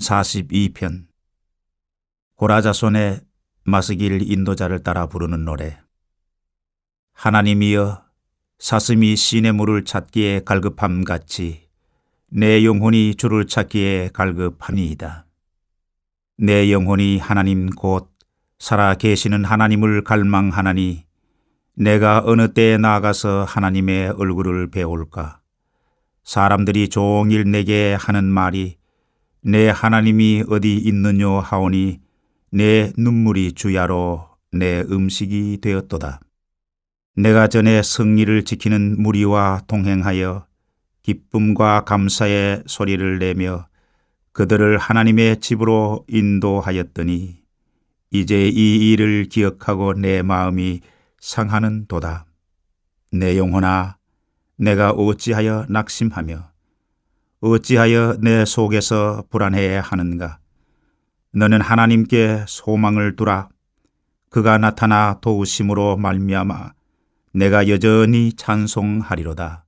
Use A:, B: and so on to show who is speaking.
A: 42편 고라자손의 마스길 인도자를 따라 부르는 노래 하나님이여 사슴이 신의 물을 찾기에 갈급함 같이 내 영혼이 주를 찾기에 갈급하니이다. 내 영혼이 하나님 곧 살아 계시는 하나님을 갈망하나니 내가 어느 때에 나아가서 하나님의 얼굴을 배울까? 사람들이 종일 내게 하는 말이 내 하나님이 어디 있느뇨 하오니 내 눈물이 주야로 내 음식이 되었도다. 내가 전에 승리를 지키는 무리와 동행하여 기쁨과 감사의 소리를 내며 그들을 하나님의 집으로 인도하였더니 이제 이 일을 기억하고 내 마음이 상하는 도다. 내 영혼아, 내가 어찌하여 낙심하며 어찌하여 내 속에서 불안해 하는가? 너는 하나님께 소망을 두라. 그가 나타나 도우심으로 말미암아 내가 여전히 찬송하리로다.